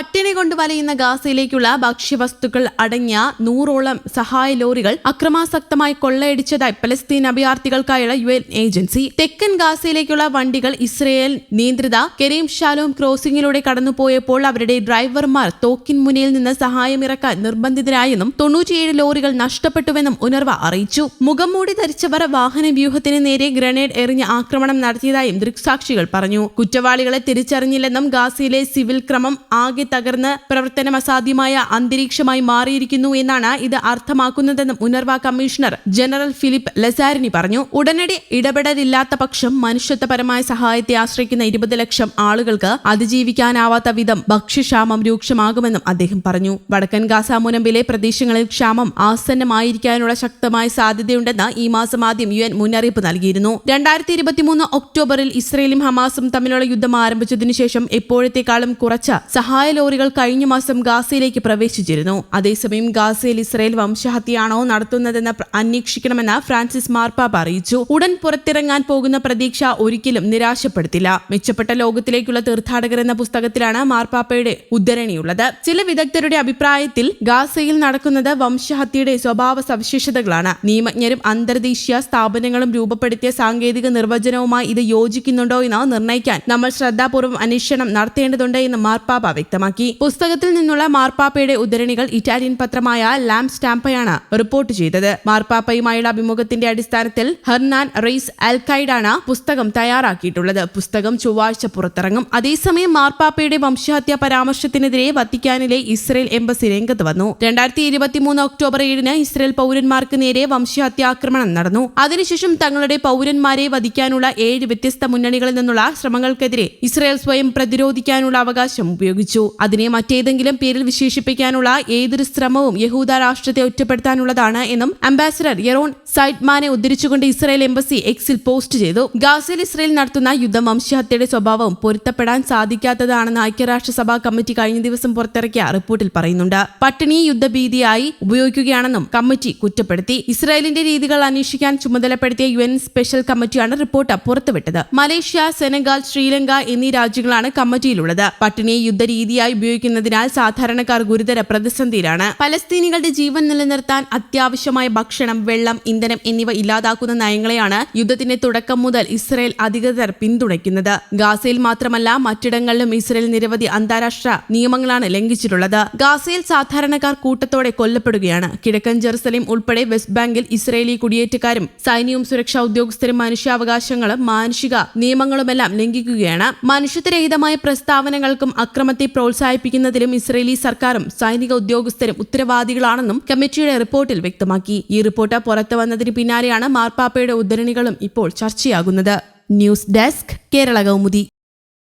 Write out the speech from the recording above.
പട്ടിണി കൊണ്ട് വലയുന്ന ഗാസയിലേക്കുള്ള ഭക്ഷ്യവസ്തുക്കൾ അടങ്ങിയ നൂറോളം സഹായ ലോറികൾ അക്രമാസക്തമായി കൊള്ളയടിച്ചതായി പലസ്തീൻ അഭയാർത്ഥികൾക്കായുള്ള യു എൻ ഏജൻസി. തെക്കൻ ഗാസയിലേക്കുള്ള വണ്ടികൾ ഇസ്രയേൽ നിയന്ത്രിത കെരീം ഷാലോം ക്രോസിംഗിലൂടെ കടന്നുപോയപ്പോൾ അവരുടെ ഡ്രൈവർമാർ തോക്കിൻ മുനയിൽ നിന്ന് സഹായമിറക്കാൻ നിർബന്ധിതരായെന്നും തൊണ്ണൂറ്റിയേഴ് ലോറികൾ നഷ്ടപ്പെട്ടുവെന്നും ഉണർവ അറിയിച്ചു. മുഖംമൂടി ധരിച്ചവർ വാഹന വ്യൂഹത്തിന് നേരെ ഗ്രനേഡ് എറിഞ്ഞ് ആക്രമണം നടത്തിയതായും ദൃക്സാക്ഷികൾ പറഞ്ഞു. കുറ്റവാളികളെ തിരിച്ചറിഞ്ഞില്ലെന്നും ഗാസയിലെ സിവിൽ ക്രമം ആകെ തകർന്ന് പ്രവർത്തനം അസാധ്യമായ അന്തരീക്ഷമായി മാറിയിരിക്കുന്നു എന്നാണ് ഇത് അർത്ഥമാക്കുന്നതെന്നും ഉണർവ കമ്മീഷണർ ജനറൽ ഫിലിപ്പ് ലസാരിനി പറഞ്ഞു. ഉടനടി ഇടപെടലില്ലാത്ത പക്ഷം മനുഷ്യത്വപരമായ സഹായത്തെ ആശ്രയിക്കുന്ന ഇരുപത് ലക്ഷം ആളുകൾക്ക് അതിജീവിക്കാനാവാത്ത വിധം ഭക്ഷ്യക്ഷാമം രൂക്ഷമാകുമെന്നും അദ്ദേഹം പറഞ്ഞു. വടക്കൻ ഗാസ മുനമ്പിലെ പ്രദേശങ്ങളിൽ ക്ഷാമം ആസന്നമായിരിക്കാനുള്ള ശക്തമായ സാധ്യതയുണ്ടെന്ന് ഈ മാസം ആദ്യം യു എൻ മുന്നറിയിപ്പ് നൽകിയിരുന്നു. രണ്ടായിരത്തി ഇരുപത്തിമൂന്ന് ഒക്ടോബറിൽ ഇസ്രയേലും ഹമാസും തമ്മിലുള്ള യുദ്ധം ആരംഭിച്ചതിനു ശേഷം എപ്പോഴത്തെക്കാളും കുറച്ച സഹായ ലോറികൾ കഴിഞ്ഞ മാസം ഗാസയിലേക്ക് പ്രവേശിച്ചിരുന്നു. അതേസമയം ഗാസയിൽ ഇസ്രയേൽ വംശഹത്യയാണോ നടത്തുന്നതെന്ന് അന്വേഷിക്കണമെന്ന് ഫ്രാൻസിസ് മാർപ്പാപ്പ അറിയിച്ചു. ഉടൻ പുറത്തിറങ്ങാൻ പോകുന്ന പ്രതീക്ഷ ഒരിക്കലും നിരാശപ്പെടുത്തില്ല. മെച്ചപ്പെട്ട ലോകത്തിലേക്കുള്ള തീർത്ഥാടകർ എന്ന പുസ്തകത്തിലാണ് മാർപ്പാപ്പയുടെ ഉദ്ധരണിയുള്ളത്. ചില വിദഗ്ധരുടെ അഭിപ്രായത്തിൽ ഗാസയിൽ നടക്കുന്നത് വംശഹത്യയുടെ സ്വഭാവ സവിശേഷതകളാണ്. നിയമജ്ഞരും അന്തർദേശീയ സ്ഥാപനങ്ങളും രൂപപ്പെടുത്തിയ സാങ്കേതിക നിർവചനവുമായി ഇത് യോജിക്കുന്നുണ്ടോ എന്ന് നിർണയിക്കാൻ നമ്മൾ ശ്രദ്ധാപൂർവം അന്വേഷണം നടത്തേണ്ടതുണ്ട് എന്ന് മാർപ്പാപ്പ വ്യക്തമാക്കി. പുസ്തകത്തിൽ നിന്നുള്ള മാർപ്പാപ്പയുടെ ഉദ്ധരണികൾ ഇറ്റാലിയൻ പത്രമായ ലാം സ്റ്റാമ്പയാണ് റിപ്പോർട്ട് ചെയ്തത്. മാർപ്പാപ്പയുമായുള്ള അഭിമുഖത്തിന്റെ അടിസ്ഥാനത്തിൽ ഹെർനാൻ റെയ്സ് അൽക്കൈഡാണ് പുസ്തകം തയ്യാറാക്കിയിട്ടുള്ളത്. പുസ്തകം ചൊവ്വാഴ്ച പുറത്തിറങ്ങും. അതേസമയം മാർപ്പാപ്പയുടെ വംശഹത്യ പരാമർശത്തിനെതിരെ വത്തിക്കാനിലെ ഇസ്രയേൽ എംബസി രംഗത്ത് വന്നു. രണ്ടായിരത്തി ഇരുപത്തിമൂന്ന് ഒക്ടോബർ ഏഴിന് ഇസ്രയേൽ പൗരന്മാർക്ക് നേരെ വംശഹത്യാക്രമണം നടന്നു. അതിനുശേഷം തങ്ങളുടെ പൗരന്മാരെ വധിക്കാനുള്ള ഏഴ് വ്യത്യസ്ത മുന്നണികളിൽ നിന്നുള്ള ശ്രമങ്ങൾക്കെതിരെ ഇസ്രയേൽ സ്വയം പ്രതിരോധിക്കാനുള്ള അവകാശം ഉപയോഗിച്ചു. അതിനെ മറ്റേതെങ്കിലും പേരിൽ വിശേഷിപ്പിക്കാനുള്ള ഏതൊരു ശ്രമവും യഹൂദ രാഷ്ട്രത്തെ ഒറ്റപ്പെടുത്താനുള്ളതാണ് എന്നും അംബാസിഡർ യെറോൺ സൈഡ്മാനെ ഉദ്ധരിച്ചുകൊണ്ട് ഇസ്രായേൽ എംബസി എക്സിൽ പോസ്റ്റ് ചെയ്തു. ഗാസയിൽ ഇസ്രായേൽ നടത്തുന്ന യുദ്ധം വംശഹത്യയുടെ സ്വഭാവം പൊരുത്തപ്പെടാൻ സാധിക്കാത്തതാണെന്ന് ഐക്യരാഷ്ട്രസഭാ കമ്മിറ്റി കഴിഞ്ഞ ദിവസം പുറത്തിറക്കിയ റിപ്പോർട്ടിൽ പറയുന്നുണ്ട്. പട്ടിണി യുദ്ധഭീതിയായി ഉപയോഗിക്കുകയാണെന്നും കമ്മിറ്റി കുറ്റപ്പെടുത്തി. ഇസ്രായേലിന്റെ രീതികൾ അന്വേഷിക്കാൻ ചുമതലപ്പെടുത്തിയ യു എൻ സ്പെഷ്യൽ കമ്മിറ്റിയാണ് റിപ്പോർട്ട് പുറത്തുവിട്ടത്. മലേഷ്യ സെനഗാൾ ശ്രീലങ്ക എന്നീ രാജ്യങ്ങളാണ് കമ്മിറ്റിയിലുള്ളത്. പട്ടിണിയെ യുദ്ധരീതിയായി ഉപയോഗിക്കുന്നതിനാൽ സാധാരണക്കാർ ഗുരുതര പ്രതിസന്ധിയിലാണ്. പലസ്തീനികളുടെ ജീവൻ നിലനിർത്താൻ അത്യാവശ്യമായ ഭക്ഷണം വെള്ളം ഇന്ധനം എന്നിവ ഇല്ലാതാക്കുന്ന നയങ്ങളെയാണ് യുദ്ധത്തിന്റെ തുടക്കം മുതൽ ഇസ്രയേൽ അധികൃതർ പിന്തുണയ്ക്കുന്നത്. ഗാസയിൽ മാത്രമല്ല മറ്റിടങ്ങളിലും ഇസ്രയേൽ നിരവധി അന്താരാഷ്ട്ര നിയമങ്ങളാണ് ലംഘിച്ചിട്ടുള്ളത്. ഗാസയിൽ സാധാരണക്കാർ കൂട്ടത്തോടെ കൊല്ലപ്പെടുകയാണ്. കിഴക്കൻ ജെറുസലേം ഉൾപ്പെടെ വെസ്റ്റ് ബാങ്കിൽ ഇസ്രയേലി കുടിയേറ്റക്കാരും സൈന്യവും സുരക്ഷാ ഉദ്യോഗസ്ഥരും മനുഷ്യാവകാശങ്ങളും മാനുഷിക നിയമങ്ങളുമെല്ലാം ലംഘിക്കുകയാണ്. മനുഷ്യത്വരഹിതമായ പ്രസ്താവനകൾക്കും അക്രമത്തെ പ്രോത്സാഹിപ്പിക്കുന്നതിലും ഇസ്രയേലി സർക്കാരും സൈനിക ഉദ്യോഗസ്ഥരും ഉത്തരവാദികളാണെന്നും കമ്മിറ്റിയുടെ റിപ്പോർട്ടിൽ വ്യക്തമാക്കി. ഈ റിപ്പോർട്ട് പുറത്തു വന്നതിന് പിന്നാലെയാണ് മാർപ്പാപ്പയുടെ ഉദ്ധരണികളും ഇപ്പോൾ ചർച്ചയാകുന്നത്. News desk Kerala Kaumudi.